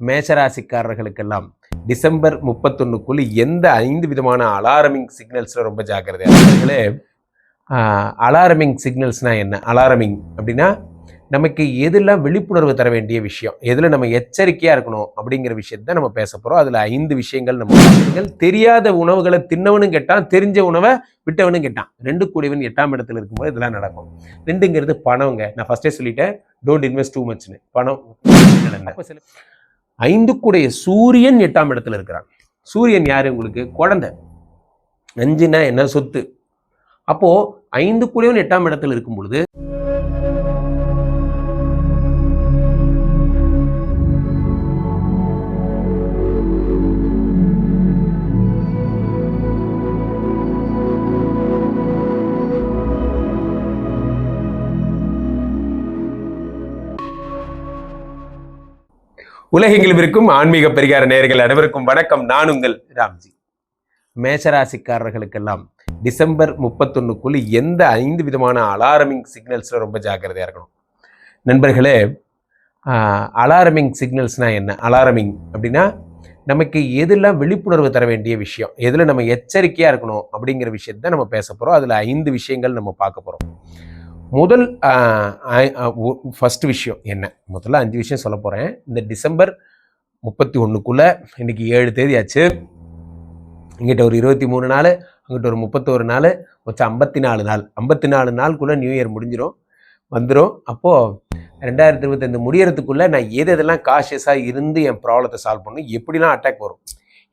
மேஷராசிக்காரர்களுக்கெல்லாம் December முப்பத்தொன்னுக்குள்ள எந்த ஐந்து விதமான அலாரமிங் சிக்னல்ஸில் ரொம்ப ஜாக்கிரதையாளர்களே அலாரமிங் சிக்னல்ஸ்னால் என்ன? அலாரமிங் அப்படின்னா நமக்கு எதெல்லாம் விழிப்புணர்வு தர வேண்டிய விஷயம் எதில் நம்ம எச்சரிக்கையாக இருக்கணும் அப்படிங்கிற விஷயத்தை தான் நம்ம பேச போகிறோம் அதில் ஐந்து விஷயங்கள் நம்ம தெரியாத உணவுகளை தின்னவனும் கெட்டான் தெரிஞ்ச உணவை விட்டவனும் கெட்டான். ரெண்டு கூடியவன் எட்டாம் இடத்துல இருக்கும்போது இதெல்லாம் நடக்கும். ரெண்டுங்கிறது பணங்க நான் ஃபஸ்ட்டே சொல்லிட்டேன் டோன்ட் இன்வெஸ்ட் டூ மச்னு பணம் ஐந்துக்குடைய ஐந்து சூரியன் எட்டாம் இடத்துல இருக்கிறான். சூரியன் யாரு உங்களுக்கு? குழந்தை. நஞ்சுனா என்ன? சொத்து. அப்போ ஐந்து கூடையவன் எட்டாம் இடத்துல இருக்கும் பொழுது உலகெங்கிலும் இருக்கும் ஆன்மீக பரிகார நேயர்கள் அனைவருக்கும் வணக்கம். நான் உங்கள் ராம்ஜி. மேஷராசிக்காரர்களுக்கெல்லாம் டிசம்பர் முப்பத்தொன்னுக்குள்ள எந்த ஐந்து விதமான அலாரமிங் சிக்னல்ஸில் ரொம்ப ஜாக்கிரதையாக இருக்கணும்? நண்பர்களே அலாரமிங் சிக்னல்ஸ்னால் என்ன? அலாரமிங் அப்படின்னா நமக்கு எதெல்லாம் விழிப்புணர்வு தர வேண்டிய விஷயம் எதில் நம்ம எச்சரிக்கையாக இருக்கணும் அப்படிங்கிற விஷயத்தை நம்ம பேச போகிறோம் அதில் ஐந்து விஷயங்கள் நம்ம பார்க்க போகிறோம் முதல் ஃபஸ்ட் விஷயம் என்ன? முதல்ல அஞ்சு விஷயம் சொல்ல போகிறேன் இந்த டிசம்பர் முப்பத்தி ஒன்றுக்குள்ளே இன்றைக்கி ஏழு தேதி ஆச்சு இங்கிட்ட ஒரு இருபத்தி மூணு நாள் அங்கிட்ட ஒரு முப்பத்தோரு நாள் வச்சு ஐம்பத்தி நாலு நாள். ஐம்பத்தி நாலு நாளுக்குள்ளே நியூ இயர் முடிஞ்சிடும் வந்துடும் அப்போது ரெண்டாயிரத்தி இருபத்தைந்து முடியறதுக்குள்ளே நான் எது எதெல்லாம் காஷியஸாக இருந்து என் ப்ராப்ளத்தை சால்வ் பண்ணும் எப்படிலாம் அட்டாக் வரும்?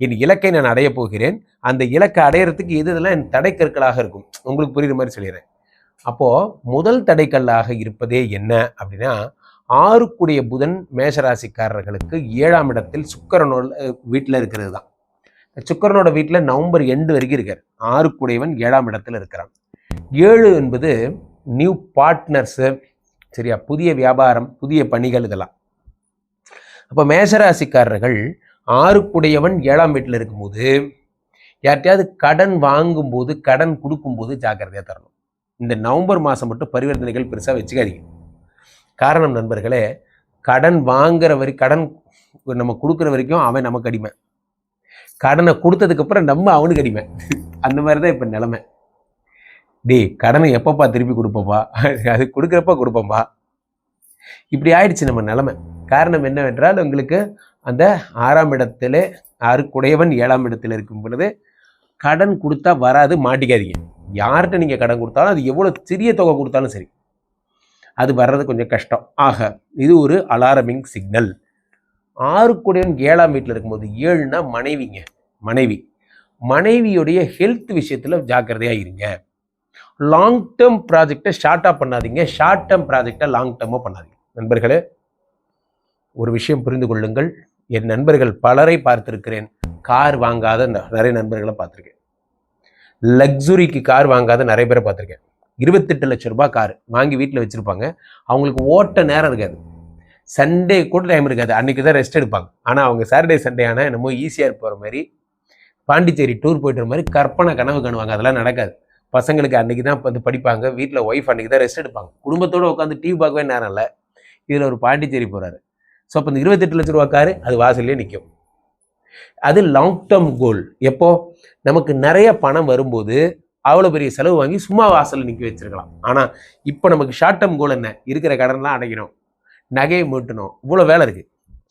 என் இலக்கை நான் அடைய போகிறேன். அந்த இலக்கை அடையிறதுக்கு எது இதெல்லாம் என் தடைக்கற்களாக இருக்கும்? உங்களுக்கு புரியுற மாதிரி சொல்லிடுறேன். அப்போது முதல் தடைக்கல்லாக இருப்பதே என்ன அப்படின்னா ஆறுக்குடைய புதன் மேஷராசிக்காரர்களுக்கு ஏழாம் இடத்தில் சுக்கரனோட வீட்டில் இருக்கிறது தான். சுக்கரனோட வீட்டில் நவம்பர் எண்டு வரைக்கும் இருக்கார். ஆறுக்குடையவன் ஏழாம் இடத்துல இருக்கிறான். ஏழு என்பது நியூ பார்ட்னர்ஸு சரியா? புதிய வியாபாரம் புதிய பணிகள் இதெல்லாம். அப்போ மேஷராசிக்காரர்கள் ஆறுக்குடையவன் ஏழாம் வீட்டில் இருக்கும்போது யார்கிட்டயாவது கடன் வாங்கும்போது கடன் கொடுக்கும்போது ஜாக்கிரதையாக தரணும். இந்த நவம்பர் மாதம் மட்டும் பரிவர்த்தனைகள் பெருசாக வச்சுக்காதீங்க. காரணம் நண்பர்களே கடன் வாங்குற வரை கடன் நம்ம கொடுக்குற வரைக்கும் அவன் நமக்கு அடிமை. கடனை கொடுத்ததுக்கப்புறம் நம்ம அவனுக்கு அடிமை. அந்த மாதிரி தான் இப்போ நிலமை. டேய் கடனை எப்பப்பா திருப்பி கொடுப்பப்பா அது கொடுக்குறப்ப கொடுப்போம்பா இப்படி ஆயிடுச்சு நம்ம நிலமை. காரணம் என்னவென்றால் உங்களுக்கு அந்த ஆறாம் இடத்துல ஆறுக்குடையவன் ஏழாம் இடத்துல இருக்கும் பொழுது கடன் கொடுத்தா வராது மாட்டிக்காதீங்க. யார்கிட்ட நீங்கள் கடன் கொடுத்தாலும் அது எவ்வளோ சிறிய தொகை கொடுத்தாலும் சரி. அது வர்றது கொஞ்சம் கஷ்டம். ஆக இது ஒரு அலாரமிங் சிக்னல் ஆறுக்குடையன் ஏழாம் வீட்டில் இருக்கும்போது ஏழுனா மனைவிங்க. மனைவி. மனைவியுடைய ஹெல்த் விஷயத்தில் ஜாக்கிரதையாக இருங்க. லாங் டேர்ம் ப்ராஜெக்டை ஷார்ட்டாக பண்ணாதீங்க. ஷார்ட் டேர்ம் ப்ராஜெக்டை லாங் டேர்மாக பண்ணாதீங்க. நண்பர்களே ஒரு விஷயம் புரிந்து கொள்ளுங்கள். என் நண்பர்கள் பலரை பார்த்திருக்கிறேன். கார் வாங்காத ந- நிறைய நண்பர்களை பார்த்துருக்கேன். லக்ஸுரிக்கு கார் வாங்காத நிறைய பேரை பார்த்துருக்கேன். இருபத்தெட்டு லட்ச ரூபாய் கார் வாங்கி வீட்டில் வச்சுருப்பாங்க. அவங்களுக்கு ஓட்ட நேரம் இருக்காது. சண்டே கூட டைம் இருக்காது. அன்றைக்கி தான் ரெஸ்ட் எடுப்பாங்க. ஆனால் அவங்க சாட்டர்டே சண்டே ஆனால் என்னமோ ஈஸியாக போகிற மாதிரி பாண்டிச்சேரி டூர் போயிட்டு மாதிரி கற்பனை கனவு காணுவாங்க அதெல்லாம் நடக்காது. பசங்களுக்கு அன்றைக்கி தான் வந்து படிப்பாங்க. வீட்டில் ஒய்ஃப் அன்றைக்கி தான் ரெஸ்ட் எடுப்பாங்க. குடும்பத்தோடு உட்காந்து டிவி பார்க்கவே நேரம் இல்லை. இதில் ஒரு பாண்டிச்சேரி போகிறாரு ஸோ அப்போ இந்த இருபத்தெட்டு லட்ச ரூபா காரு அது வாசல்லே நிற்கும் அது லாங் டேர்ம் கோல் எப்போ? நமக்கு நிறைய பணம் வரும்போது அவ்வளோ பெரிய செலவு வாங்கி சும்மா வாசலில் நிற்க வச்சிருக்கலாம். ஆனால் இப்போ நமக்கு ஷார்ட் டேர்ம் கோல் என்ன? இருக்கிற கடன்லாம் அடைக்கணும் நகையை மீட்டணும் இவ்வளோ வேலை இருக்குது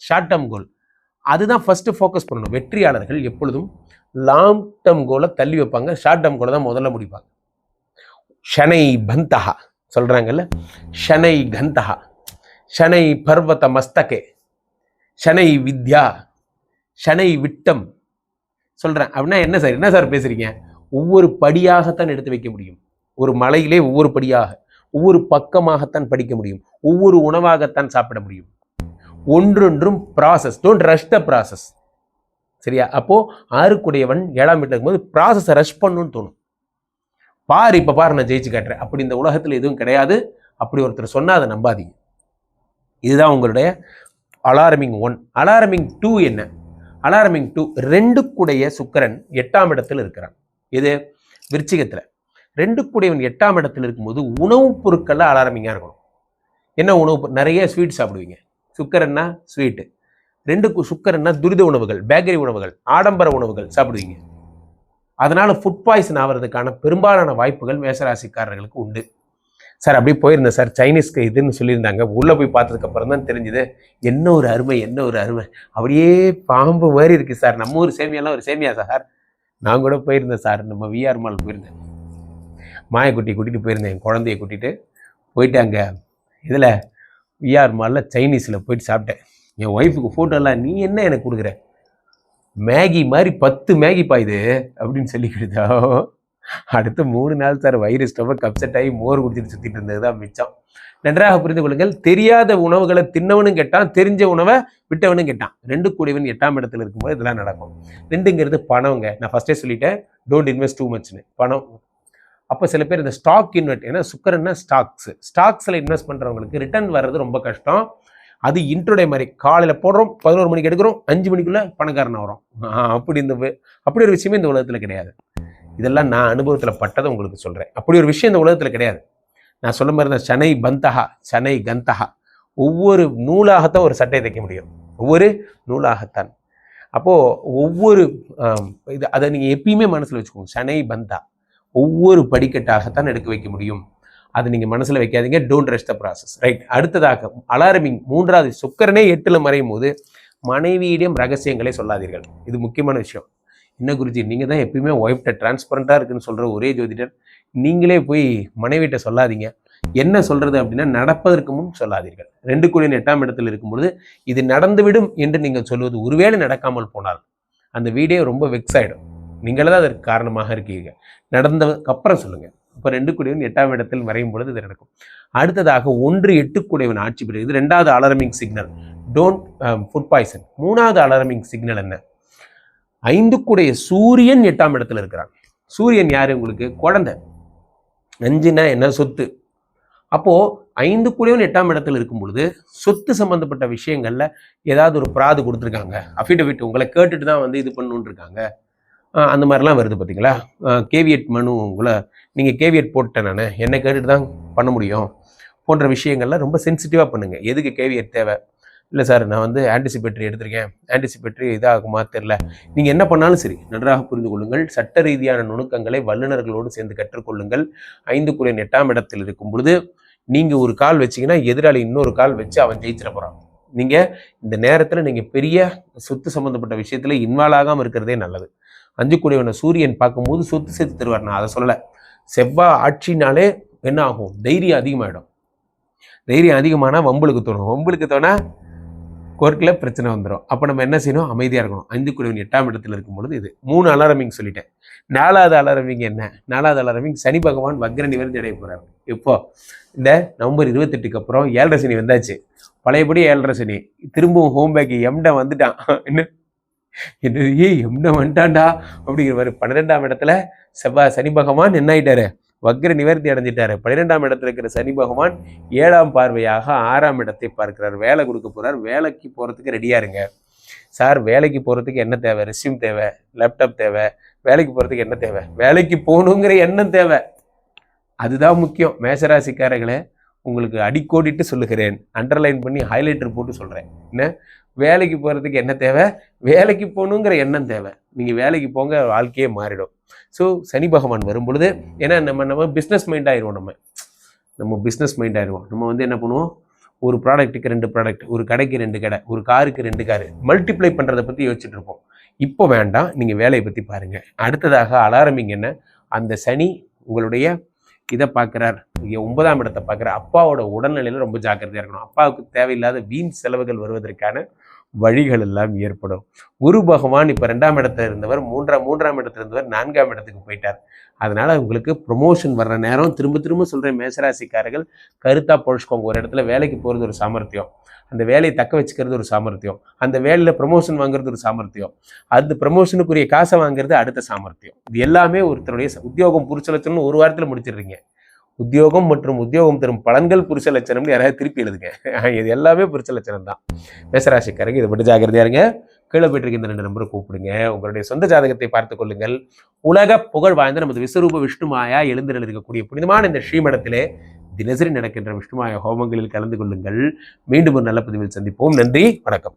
ஷார்ட் டேர்ம் கோல் அதுதான் ஃபஸ்ட்டு ஃபோக்கஸ் பண்ணணும். வெற்றியாளர்கள் எப்பொழுதும் லாங் டேர்ம் கோலை தள்ளி வைப்பாங்க. ஷார்ட் டேர்ம் கோலை தான் முதல்ல முடிப்பாங்க. ஷனை பந்தஹா சொல்கிறாங்கல்ல ஷனை கந்தஹா. ஷனை பர்வத மஸ்தகே. ஷனை வித்யா. ஷனை விட்டம் சொல்கிறேன் அப்படின்னா என்ன சார்? என்ன சார் பேசுகிறீங்க ஒவ்வொரு படியாகத்தான் எடுத்து வைக்க முடியும். ஒரு மலையிலே ஒவ்வொரு படியாக ஒவ்வொரு பக்கமாகத்தான் படிக்க முடியும். ஒவ்வொரு உணவாகத்தான் சாப்பிட முடியும். ஒன்றொன்றும் process don't rush the process சரியா? அப்போது ஆறுக்குடையவன் ஏழாம் வீட்டில் இருக்கும்போது ப்ராசஸை ரஷ் பண்ணணும்னு தோணும். பாரு இப்போ பார் நான் ஜெயிச்சு காட்டுறேன். அப்படி இந்த உலகத்தில் எதுவும் கிடையாது. அப்படி ஒருத்தர் சொன்னால் அதை நம்பாதீங்க. இதுதான் உங்களுடைய அலாரமிங் ஒன் அலாரமிங் டூ என்ன? அலாரமிங் டூ ரெண்டுக்குடைய சுக்கரன் எட்டாம் இடத்தில் இருக்கிறான். இது விருச்சிகத்தில். ரெண்டுக்குடையவன் எட்டாம் இடத்தில் இருக்கும்போது உணவுப் பொருட்களில் அலாரமிங்காக இருக்கணும். என்ன உணவு நிறைய ஸ்வீட் சாப்பிடுவீங்க. சுக்கரன்னா ஸ்வீட்டு ரெண்டு சுக்கரன்னா துரித உணவுகள் பேக்கரி உணவுகள் ஆடம்பர உணவுகள் சாப்பிடுவீங்க. அதனால் ஃபுட் பாய்சன் ஆகிறதுக்கான பெரும்பாலான வாய்ப்புகள் மேசராசிக்காரர்களுக்கு உண்டு. சார் அப்படியே போயிருந்தேன் சார். சைனீஸ்க்கு இதுன்னு சொல்லியிருந்தாங்க. உள்ளே போய் பார்த்ததுக்கப்புறம் தான் தெரிஞ்சுது என்ன ஒரு அருமை என்ன ஒரு அருமை. அப்படியே பாம்பு மாதிரி இருக்குது சார். நம்ம ஊர் சேமியாலாம் ஒரு சேமியா சார். நான் கூட போயிருந்தேன் சார். நம்ம விஆர் மால் போயிருந்தேன். மாயக்குட்டியை கூட்டிகிட்டு போயிருந்தேன். என் குழந்தைய கூட்டிகிட்டு போயிட்டு அங்கே இதில் விஆர் மாலில் சைனீஸில் போயிட்டு சாப்பிட்டேன். என் ஒய்ஃபுக்கு ஃபோட்டோலாம் நீ என்ன எனக்கு கொடுக்குற? மேகி மாதிரி பத்து மேகி பாயுது அப்படின்னு சொல்லி கொடுத்தா அடுத்த மூணு நாள் சார் வயிறு ஸ்டொமக் அப்செட் ஆகி மோர் குடிச்சிட்டு சுற்றிட்டு இருந்தது தான் மிச்சம். நன்றாக புரிந்து கொள்ளுங்கள். தெரியாத உணவுகளை தின்னவனும் கேட்டான் தெரிஞ்ச உணவை விட்டவனும் கேட்டான். ரெண்டு கூடியவன் எட்டாம் இடத்துல இருக்கும்போது இதெல்லாம் நடக்கும். ரெண்டுங்கிறது பணங்க நான் ஃபர்ஸ்டே சொல்லிட்டேன் டோன்ட் இன்வெஸ்ட் டூ மச்னு பணம். அப்போ சில பேர் இந்த ஸ்டாக் இன்வெஸ்ட் ஏன்னா சுக்கரன்னா ஸ்டாக்ஸ் ஸ்டாக்ஸில் இன்வெஸ்ட் பண்ணுறவங்களுக்கு ரிட்டர்ன் வர்றது ரொம்ப கஷ்டம். அது இன்ட்ரோடே மாதிரி. காலையில் போடுறோம் பதினோரு மணிக்கு எடுக்கிறோம் அஞ்சு மணிக்குள்ளே பணக்காரன் வரும் அப்படி இந்த அப்படி ஒரு விஷயமே இந்த உலகத்தில் கிடையாது. இதெல்லாம் நான் அனுபவத்தில் பட்டதை உங்களுக்கு சொல்கிறேன் அப்படி ஒரு விஷயம் இந்த உலகத்தில் கிடையாது. நான் சொல்ல மாதிரி தான் சனை பந்தகா சனை கந்தகா. ஒவ்வொரு நூலாகத்தான் ஒரு சட்டை தைக்க முடியும். ஒவ்வொரு நூலாகத்தான். அப்போது ஒவ்வொரு இது அதை நீங்கள் எப்பயுமே மனசில் வச்சுக்கோங்க. சனை பந்தா. ஒவ்வொரு படிக்கட்டாகத்தான் எடுக்க வைக்க முடியும். அதை நீங்கள் மனசில் வைக்காதீங்க. Don't rest the process right அடுத்ததாக அலாரமிங் மூன்றாவது சுக்கரனே எட்டில் மறையும் போது மனைவியிடம் ரகசியங்களை சொல்லாதீர்கள். இது முக்கியமான விஷயம். என்ன குருஜி நீங்கள் தான் எப்பயுமே ஒய்ஃப்ட்ட டிரான்ஸ்பரண்ட்டாக இருக்குன்னு சொல்கிற ஒரே ஜோதிடர். நீங்களே போய் மனைவிட்ட சொல்லாதீங்க. என்ன சொல்கிறது அப்படின்னா நடப்பதற்கு முன் சொல்லாதீர்கள். ரெண்டு கோடியின் எட்டாம் இடத்தில் இருக்கும்பொழுது இது நடந்துவிடும் என்று நீங்கள் சொல்வது ஒருவேளை நடக்காமல் போனால் அந்த வீடே ரொம்ப வெக்ஸ் ஆகிடும் நீங்களே தான் அதற்கு காரணமாக இருக்கீங்க. நடந்ததுக்கு அப்புறம் சொல்லுங்கள் இப்போ ரெண்டு குடைவன் எட்டாம் இடத்தில் வரையும் பொழுது இது நடக்கும். அடுத்ததாக ஒன்று எட்டு குடைவன் ஆட்சி பெறுகிறது. இது ரெண்டாவது alarming signal don't food poison மூணாவது அலாரமிங் சிக்னல் என்ன? ஐந்துக்குடைய சூரியன் எட்டாம் இடத்துல இருக்கிறான். சூரியன் யார் உங்களுக்கு? குழந்தை. அஞ்சுனா என்ன? சொத்து. அப்போ ஐந்து கூடவன் எட்டாம் இடத்துல இருக்கும் பொழுது சொத்து சம்பந்தப்பட்ட விஷயங்கள்ல ஏதாவது ஒரு பிராது கொடுத்துருக்காங்க. அஃபிடவிட் உங்களை கேட்டுட்டு தான் வந்து இது பண்ணணுன்னு இருக்காங்க. அந்த மாதிரிலாம் வருது பார்த்தீங்களா? கேவியட் மனு உங்களை நீங்கள் கேவியட் போட்டேன் நான். என்ன கேட்டுட்டு தான் பண்ண முடியும். போன்ற விஷயங்கள்லாம் ரொம்ப சென்சிட்டிவாக பண்ணுங்கள் எதுக்கு கேவியட் தேவை? இல்லை சார் நான் வந்து ஆன்டிசிபேட்டரி எடுத்திருக்கேன். ஆன்டிசிபேட்டரி இதாகுமா தெரில. நீங்கள் என்ன பண்ணாலும் சரி நன்றாக புரிந்து கொள்ளுங்கள். சட்ட ரீதியான நுணுக்கங்களை வல்லுநர்களோடு சேர்ந்து கற்றுக்கொள்ளுங்கள். ஐந்து குறையின் எட்டாம் இடத்தில் இருக்கும் பொழுது நீங்கள் ஒரு கால் வச்சிங்கன்னா எதிராளி இன்னொரு கால் வச்சு அவன் ஜெயிச்சிட போகிறான் நீங்கள் இந்த நேரத்தில் நீங்கள் பெரிய சொத்து சம்மந்தப்பட்ட விஷயத்தில் இன்வால்வ் ஆகாமல் இருக்கிறதே நல்லது. அஞ்சு கூடியவனை சூரியன் பார்க்கும்போது சொத்து சேர்த்து தருவார். நான் அதை சொல்லலை. செவ்வாய் ஆட்சினாலே என்ன ஆகும்? தைரியம் அதிகமாகிடும் தைரியம் அதிகமானால் வம்புளுக்கு தோணும். வம்புளுக்கு தோணால் கோர்ட்டில் பிரச்சனை வந்துடும் அப்போ நம்ம என்ன செய்யணும்? அமைதியாக இருக்கணும். ஐந்து குழுவின் எட்டாம் இடத்துல இருக்கும் பொழுது இது. மூணு அலாரமிங் சொல்லிட்டேன். நாலாவது அலாரமிங் என்ன? நாலாவது அலாரமிங் சனி பகவான் வக்ர நிவர்த்தி அடைய போகிறார் இப்போ இந்த நவம்பர் இருபத்தெட்டுக்கு அப்புறம் ஏழரை சனி வந்தாச்சு. பழையபடி ஏழரை சனி. திரும்பவும் ஹோம் பேக் எம்ட வந்துட்டான். என்ன? என்ன ஏய் எம்ட வந்துட்டான்டா. அப்படிங்கிற மாதிரி பன்னிரெண்டாம் இடத்துல செவ்வாய் சனி பகவான் என்ன ஆயிட்டாரு? வக்ர நிவர்த்தி அடைஞ்சிட்டாரு. பன்னிரெண்டாம் இடத்துல இருக்கிற சனி பகவான் ஏழாம் பார்வையாக ஆறாம் இடத்தை பார்க்கிறார். வேலை கொடுக்க போறார். வேலைக்கு போறதுக்கு ரெடியா இருங்க. சார் வேலைக்கு போறதுக்கு என்ன தேவை? ரெஸ்யூம் தேவை? லேப்டாப் தேவை? வேலைக்கு போறதுக்கு என்ன தேவை? வேலைக்கு போகணுங்கிற எண்ணம் தேவை. அதுதான் முக்கியம். மேசராசிக்காரர்களே உங்களுக்கு அடிக்கோடிட்டு சொல்லுகிறேன். அண்டர்லைன் பண்ணி ஹைலைட்டர் போட்டு சொல்கிறேன் என்ன? வேலைக்கு போகிறதுக்கு என்ன தேவை? வேலைக்கு போகணுங்கிற எண்ணம் தேவை. நீங்கள் வேலைக்கு போங்க வாழ்க்கையே மாறிடும். ஸோ சனி பகவான் வரும் பொழுது ஏன்னா நம்ம நம்ம பிஸ்னஸ் மைண்ட் ஆயிடுவோம் நம்ம. நம்ம பிஸ்னஸ் மைண்ட் ஆயிடுவோம். நம்ம வந்து என்ன பண்ணுவோம்? ஒரு ப்ராடக்ட்டுக்கு ரெண்டு ப்ராடக்ட் ஒரு கடைக்கு ரெண்டு கடை ஒரு காருக்கு ரெண்டு காரு மல்டிப்ளை பண்ணுறதை பற்றி யோசிச்சுட்டு இருப்போம். இப்போ வேண்டாம் நீங்கள் வேலையை பற்றி பாருங்கள் அடுத்ததாக அலாரமிங் என்ன? அந்த சனி உங்களுடைய இதை பார்க்குறார். ஒன்பதாம் இடத்தை பார்க்குற அப்பாவோட உடல்நிலையில் ரொம்ப ஜாக்கிரதையாக இருக்கணும். அப்பாவுக்கு தேவையில்லாத வீண் செலவுகள் வருவதற்கான வழிகள் எல்லாம் ஏற்படும். குரு பகவான் இப்போ ரெண்டாம் இடத்துல இருந்தவர் மூன்றாம் மூன்றாம் இடத்துல இருந்தவர் நான்காம் இடத்துக்கு போயிட்டார். அதனால் உங்களுக்கு ப்ரொமோஷன் வர்ற நேரம் திரும்ப திரும்ப சொல்கிற மேசராசிக்காரர்கள் கருத்தா பொழிச்சுக்கோங்க. ஒரு இடத்துல வேலைக்கு போகிறது ஒரு சாமர்த்தியம். அந்த வேலையை தக்க வச்சுக்கிறது ஒரு சாமர்த்தியம். அந்த வேலையில் ப்ரமோஷன் வாங்குறது ஒரு சாமர்த்தியம். அந்த ப்ரமோஷனுக்குரிய காசை வாங்குறது அடுத்த சாமர்த்தியம். இது எல்லாமே ஒருத்தருடைய உத்தியோகம் புருஷ ஒரு வாரத்தில் முடிச்சிடுறீங்க. உத்தியோகம் மற்றும் உத்தியோகம் தரும் பலன்கள் புருஷ லட்சணம்னு யாராவது திருப்பி எழுதுங்க. இது எல்லாமே புருஷ லட்சணம் தான் மேசராசிக்காரங்க இதை மட்டும் ஜாகிரதையா இருங்க. கீழே போயிட்டு இந்த ரெண்டு நம்பரை கூப்பிடுங்க. உங்களுடைய சொந்த ஜாதகத்தை பார்த்துக் கொள்ளுங்கள். உலக புகழ் வாய்ந்த நமது விஸ்வரூப விஷ்ணுமாயா எழுந்து இருக்கக்கூடிய புனிதமான இந்த ஸ்ரீமடத்திலே தினசரி நடக்கின்ற விஷ்ணுமாய ஹோமங்களில் கலந்து கொள்ளுங்கள். மீண்டும் ஒரு நல்ல பதிவில் சந்திப்போம். நன்றி வணக்கம்.